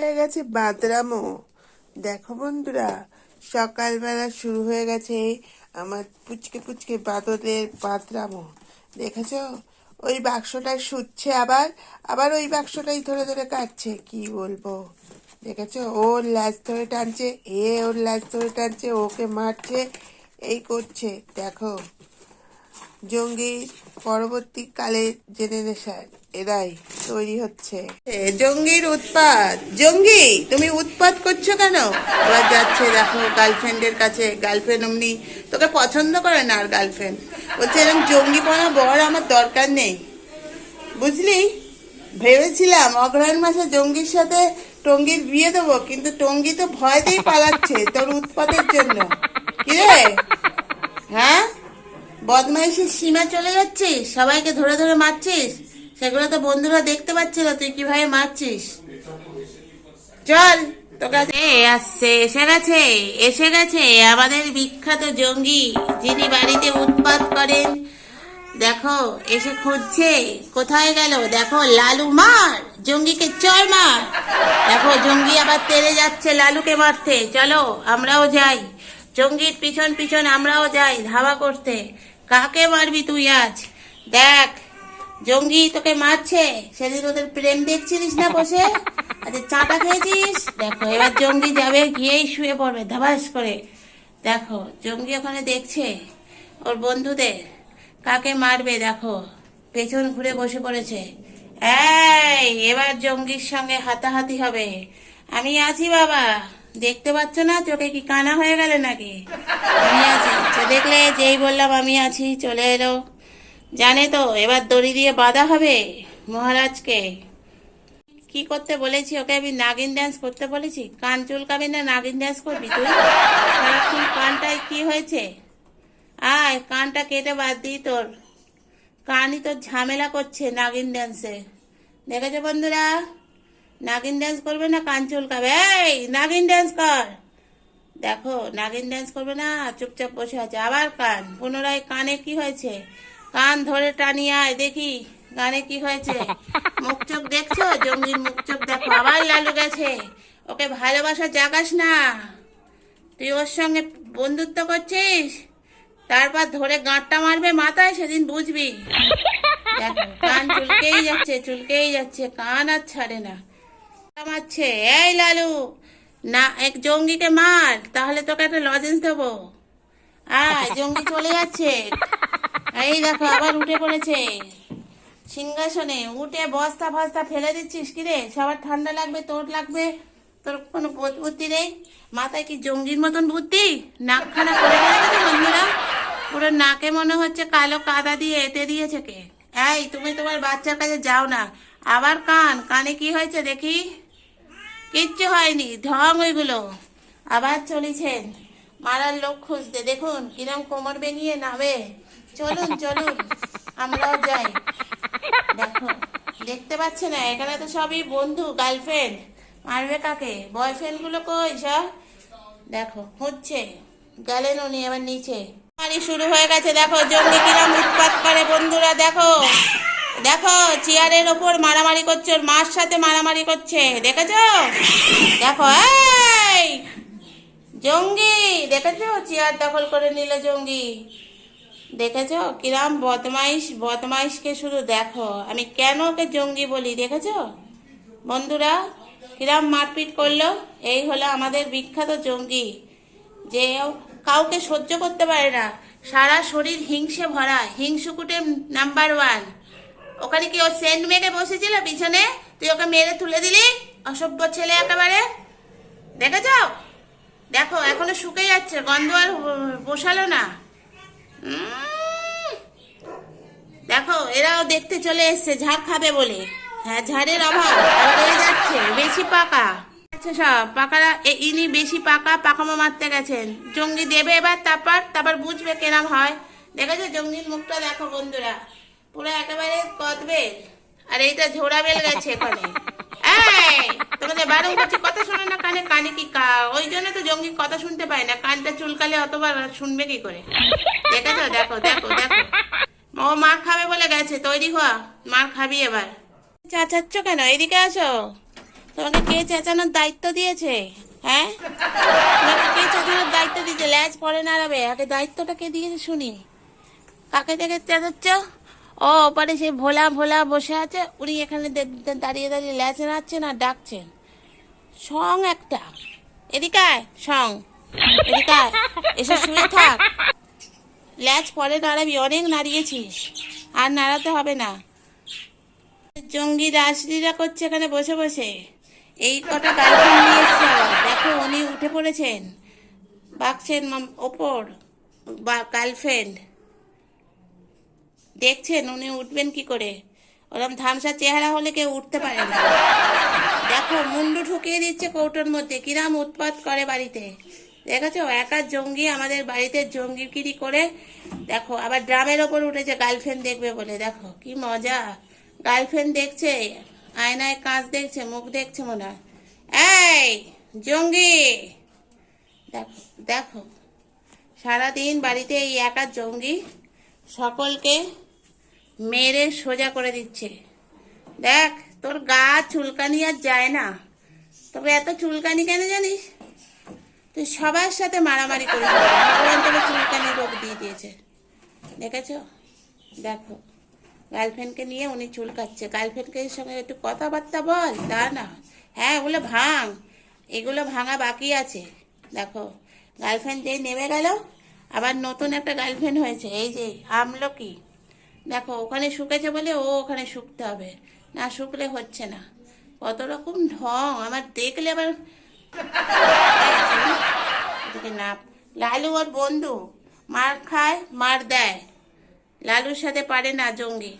হয়ে গেছে বাদরামো। দেখো বন্ধুরা, সকালবেলা শুরু হয়ে গেছে আমার পুচকে পুচকে বাদরের বাদরামো। দেখেছ? ওই বাক্সটায় শুচ্ছে আবার আবার ওই বাক্সটাই ধরে ধরে কাটছে, কি বলব? দেখেছ? ওর লাজ ধরে টানছে, এ ওর লাজ ধরে টানছে, ওকে মারছে, এই করছে। দেখো জঙ্গি পরবর্তীকালে জেনারেশন এরাই তৈরি হচ্ছে। জঙ্গির উৎপাত। জঙ্গি, তুমি উৎপাত করছ কেন? এবার যাচ্ছে দেখো গার্লফ্রেন্ডের কাছে গার্লফ্রেন্ড অমনি তোকে পছন্দ করে না আর গার্লফ্রেন্ড বলছে এরকম জঙ্গি পড়া বর আমার দরকার নেই। বুঝলি? ভেবেছিলাম অগ্রহায়ণ মাসে জঙ্গির সাথে টঙ্গির বিয়ে দেবো, কিন্তু টঙ্গি তো ভয়তেই পালাচ্ছে তোর উৎপাতের জন্য। কি রে? হ্যাঁ? বদমাইশির সীমা চলে যাচ্ছে সবাইকে ধরে ধরে মারছিস? সেগুলো তো বন্ধুরা দেখতে পাচ্ছে না তুই কীভাবে মারছিস? চল, তোকে আসছে, এসে গেছে এসে গেছে আমাদের বিখ্যাত জঙ্গি, যিনি বাড়িতে উৎপাত করেন। দেখো, এসে খুঁজছে, কোথায় গেল? দেখো, লালু, মার! জঙ্গিকে চর মার! দেখো, জঙ্গি আবার তেড়ে যাচ্ছে লালুকে মারতে। চলো, আমরাও যাই। জঙ্গির পিছন পিছন আমরাও যাই, ধাওয়া করতে। কাকে মারবি তুই আজ? দেখ, জঙ্গি তোকে মারছে। সেদিন ওদের প্রেম দেখছিলিস না বসে? আচ্ছা চাটা খেয়েছিস? দেখো, এবার জঙ্গি যাবে, গিয়েই শুয়ে পড়বে, ধাবাস করে। দেখো, জঙ্গি ওখানে দেখছে ওর বন্ধুদের। কাকে মারবে দেখো, পেছন ঘুরে বসে পড়েছে। এই, এবার জঙ্গির সঙ্গে হাতাহাতি হবে। আমি আছি বাবা। দেখতে পাচ্ছ না? চোখে কি কানা হয়ে গেলে নাকি? আমি আছি। তো দেখলে যেই বললাম, আমি আছি, চলে এলো। জানে তো, এবার দড়ি দিয়ে বাঁধা হবে মহারাজকে। কি করতে বলেছি ওকে? আমি নাগিন ড্যান্স করতে বলেছি? কান চুলকাবি না, নাগিন ড্যান্স করবি তুই? কানটায় কি হয়েছে? আয়, কানটা কেটে বাদ দিই তোর। কানই তোর ঝামেলা করছে নাগিন ড্যান্সে দেখেছ বন্ধুরা? নাগিন ড্যান্স করবে না কান চুলকাবে? এই, নাগিন ড্যান্স কর। দেখো, নাগিন ড্যান্স করবে না, চুপচাপ বসে আছে। আবার কান, পুনরায় কানে কি হয়েছে? কান ধরে টানিয়ে আয় দেখি, গানে কি হয়েছে? মুখ চোখ দেখছ? জঙ্গির মুখ চোখ দেখো, আবার লালু গেছে। ওকে ভালোবাসা জাগাস না। তুই ওর সঙ্গে বন্ধুত্ব করছিস? তারপর ধরে গাঁটটা মারবে মাথায়, সেদিন বুঝবি। দেখো, কান চুলকেই যাচ্ছে চুলকেই যাচ্ছে, কান আর ছাড়ে না। মারছে এই লালু, না, এক জঙ্গিকে মার, তাহলে তোকে একটা লজেন্স দেবো। আয়, জঙ্গি চলে যাচ্ছে। এই দেখো, আবার উঠে পড়েছে। সিংহাসনে উঠে বস্তা ফস্তা ফেলে দিচ্ছিস কি রে? সবার ঠান্ডা লাগবে, তোর লাগবে, তোর কোনো বুদ্ধি নেই? মাথায় কি জঙ্গির মতন বুদ্ধি? নাকখানা করে গেছে বন্ধুরা? পুরো নাকে মনে হচ্ছে কালো কাদা দিয়ে এঁটে দিয়েছে কে? এই, তুমি তোমার বাচ্চার কাছে যাও না। আবার কান, কানে কি হয়েছে দেখি? কিচ্ছু হয়নি, ঢং ওইগুলো। আবার চলেছেন। মারার লোক খুঁজতে। দেখুন, কিরম কোমর বেরিয়ে নামে। চলুন চলুন, আমরাও যাই। দেখো, দেখতে পাচ্ছে না, এখানে তো সবই বন্ধু, গার্লফ্রেন্ড। মারবে কাকে? বয়ফ্রেন্ডগুলো কই সব? দেখো হচ্ছে গেলেন উনি এবার নিচে। মারি শুরু হয়ে গেছে। দেখো, জঙ্গি কিরম উৎপাত করে বন্ধুরা, দেখো। দেখো, চেয়ারের ওপর মারামারি করছে, ওর মার সাথে মারামারি করছে, দেখেছ? দেখো জঙ্গি, দেখেছ? চেয়ার দখল করে নিল জঙ্গি। দেখেছ? কিরাম বদমাইশ, বদমাইশকে শুধু দেখো। আমি কেন ওকে জঙ্গি বলি, দেখেছ? বন্ধুরা, কিরাম মারপিট করল, এই হলো আমাদের বিখ্যাত জঙ্গি। যে কাউকে সহ্য করতে পারে না। সারা শরীর হিংসে ভরা, হিংসুকুটে নাম্বার ওয়ান ওখানে কি ও সেন্ট মেঘে বসেছিল, পিছনে? তুই ওকে মেরে তুলে দিলি? অসভ্য ছেলে একেবারে। দেখেছ? দেখো, এখনও শুকে যাচ্ছে, গন্ধ আর বসালো না। দেখো, এরাও দেখতে চলে এসছে, ঝাড় খাবে বলে। হ্যাঁ ঝাড়ের অভাব এ যাচ্ছে, বেশি পাকা। আচ্ছা সব, পাকারা ইনি বেশি পাকা, পাকামো মারতে গেছেন। জঙ্গি দেবে এবার তারপর তারপর বুঝবে কেরাম হয়। দেখেছ? জঙ্গির মুখটা দেখো বন্ধুরা। পুরো একেবারে কদবেল। আর এইটা ঝোড়া বেল গেছে এখানে। তোমাদের বারণ করছি, কথা শোনো না, কানে কানে কি কা- ওই জন্য তো জঙ্গি কথা শুনতে পায় না, কানটা চুলকালে অতবার শুনবে কি করে? দেখেছ? দেখো দেখো দেখো। ও মার খাবে বলে গেছে, তৈরি হওয়া। মার খাবি এবার। চাচাচ্ছ কেন? এদিকে আসো। তোমাকে কে চেঁচানোর দায়িত্ব দিয়েছে? হ্যাঁ? তোমাকে কে চেঁচানোর দায়িত্ব দিয়েছে? ল্যাজ পরে নাড়াবে। আগে দায়িত্বটা কে দিয়েছে শুনি। কাকে দেখে চেঁচাচ্ছ? ও ওপারে সেই ভোলা ভোলা বসে আছে উনি এখানে দাঁড়িয়ে দাঁড়িয়ে ল্যাজ নাড়ছেন আর ডাকছেন। সং একটা। এদিকায় সং। এদিকে আয়, এসে শুয়ে থাক। ল্যাজ পরে নাড়াবি অনেক নাড়িয়েছিস। আর নাড়াতে হবে না। জঙ্গি রাসলীলা করছে এখানে বসে বসে। এই কটা গার্লফ্রেন্ড নিয়ে এসছে দেখো উনি উঠে পড়েছেন। বাক্সের ওপর গার্লফ্রেন্ড। দেখছেন, উনি উঠবেন কি করে? ওরকম ধামসা চেহারা হলে কেউ উঠতে পারে না। দেখো, মুন্ডু ঢুকিয়ে দিচ্ছে কৌটোর মধ্যে। কিরাম উৎপাত করে বাড়িতে। দেখেছ? একা জঙ্গি, আমাদের বাড়িতে জঙ্গিগিরি করে। দেখো, আবার ড্রামের ওপর উঠেছে, গার্লফ্রেন্ড দেখবে বলে। দেখো, কি মজা। গার্লফ্রেন্ড দেখছে, আয়নায় কাঁচ দেখছে, মুখ দেখছে মনে হয়। এই, জঙ্গি! দেখো দেখো। সারাদিন বাড়িতে এই একা জঙ্গি সকলকে মেরে সোজা করে দিচ্ছে। দেখ, তোর গা চুলকানি আর যায় না। তবে এত চুলকানি কেন জানিস? তুই সবার সাথে মারামারি করে চুলকানি রোগ দিয়ে দিয়েছে। দেখেছ? দেখো, গার্লফ্রেন্ডকে নিয়ে উনি চুলকাচ্ছে। গার্লফ্রেন্ডকে সঙ্গে একটু কথাবার্তা বল, তা না। হ্যাঁ ওগুলো ভাঙ। এগুলো ভাঙা বাকি আছে। দেখো, গার্লফ্রেন্ড যেই নেমে গেল, আবার নতুন একটা গার্লফ্রেন্ড হয়েছে। এই যে, আমলকি। দেখো, ওখানে শুকেছে বলে ও ওখানে শুকতে হবে। না শুকলে হচ্ছে না। কত রকম ঢং, আমার দেখলে আবার না, লালু ওর বন্ধু, মার খায়, মার দেয়। লালুর সাথে পারে না জঙ্গি।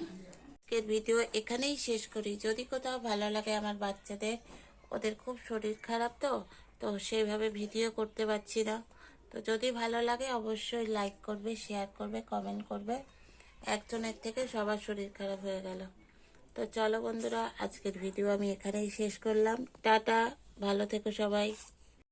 ভিডিও এখানেই শেষ করি। যদি কোথাও ভালো লাগে আমার বাচ্চাদের, ওদের খুব শরীর খারাপ তো তো সেইভাবে ভিডিও করতে পারছি না। তো যদি ভালো লাগে অবশ্যই লাইক করবে শেয়ার করবে কমেন্ট করবে। একজনের থেকে সবার শরীর খারাপ হয়ে গেল। তো চলো বন্ধুরা, আজকের ভিডিও আমি এখানেই শেষ করলাম। টাটা, ভালো থেকো সবাই।